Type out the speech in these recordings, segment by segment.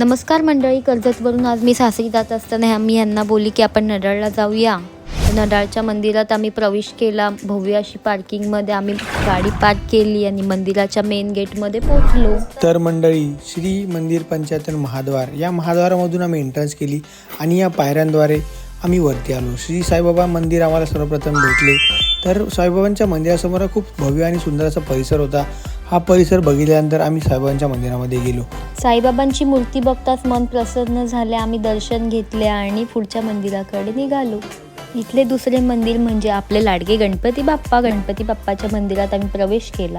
नमस्कार मंडळी कर्जतवरून आज मी सासरी जात असताना मी यांना बोलली की आपण नडाळला जाऊया. नडाळच्या मंदिरात आम्ही प्रवेश केला. भव्य अशी पार्किंगमध्ये आम्ही गाडी पार्क केली आणि मंदिराच्या मेन गेटमध्ये पोहोचलो. तर मंडळी श्री मंदिर पंचायतन महाद्वार या महाद्वारामधून आम्ही एंट्रन्स केली आणि या पायऱ्यांद्वारे आम्ही वरती आलो. श्री साईबाबा मंदिर आम्हाला सर्वप्रथम भेटले. तर साईबाबांच्या मंदिरासमोर खूप भव्य आणि सुंदर असा परिसर होता. हा परिसर बघितल्यानंतर आम्ही साईबाबांच्या मंदिरामध्ये गेलो. साईबाबांची मूर्ती बघताच मन प्रसन्न झाले. आम्ही दर्शन घेतले आणि पुढच्या मंदिराकडे निघालो. इथले दुसरे मंदिर म्हणजे आपले लाडके गणपती बाप्पा. गणपती बाप्पाच्या मंदिरात आम्ही प्रवेश केला.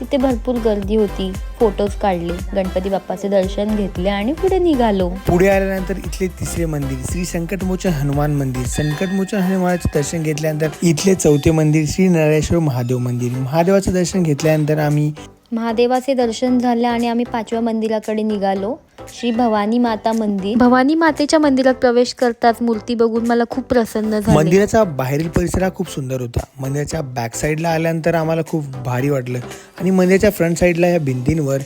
तिथे भरपूर गर्दी होती. फोटोज काढले. गणपती बाप्पाचे दर्शन घेतले आणि पुढे निघालो. पुढे आल्यानंतर इथले तिसरे मंदिर श्री संकटमोचन हनुमान मंदिर. संकटमोचन हनुमानाचे दर्शन घेतल्यानंतर इथले चौथे मंदिर श्री नरेश्वर महादेव मंदिर. महादेवाचं दर्शन घेतल्यानंतर आम्ही महादेवाचे दर्शन झाले आणि आम्ही पाचव्या मंदिराकडे निघालो. श्री भवानी माता मंदिर. भवानी मातेच्या मंदिरात प्रवेश करताच मूर्ती बघून मला खूप प्रसन्न झाले. मंदिराचा बाहेरील परिसर हा खूप सुंदर होता. मंदिराच्या बॅक साईडला आल्यानंतर आम्हाला खूप भारी वाटलं. आणि मंदिराच्या फ्रंट साईडला या भिंतींवर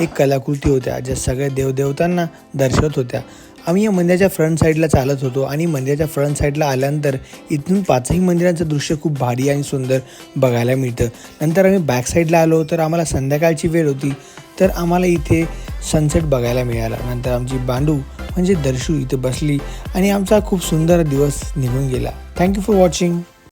एक कलाकृती होत्या ज्या सगळ्या देवदेवतांना दर्शवत होत्या. आम्ही या मंदिराच्या फ्रंट साईडला चालत होतो आणि मंदिराच्या फ्रंट साईडला आल्यानंतर इथून पाचही मंदिरांचं दृश्य खूप भारी आणि सुंदर बघायला मिळतं. नंतर आम्ही बॅक साईडला आलो तर आम्हाला संध्याकाळची वेळ होती तर आम्हाला इथे सनसेट बघायला मिळाला. नंतर आमची बांडू म्हणजे दर्शू इथे बसली आणि आमचा खूप सुंदर दिवस निघून गेला. Thank you for watching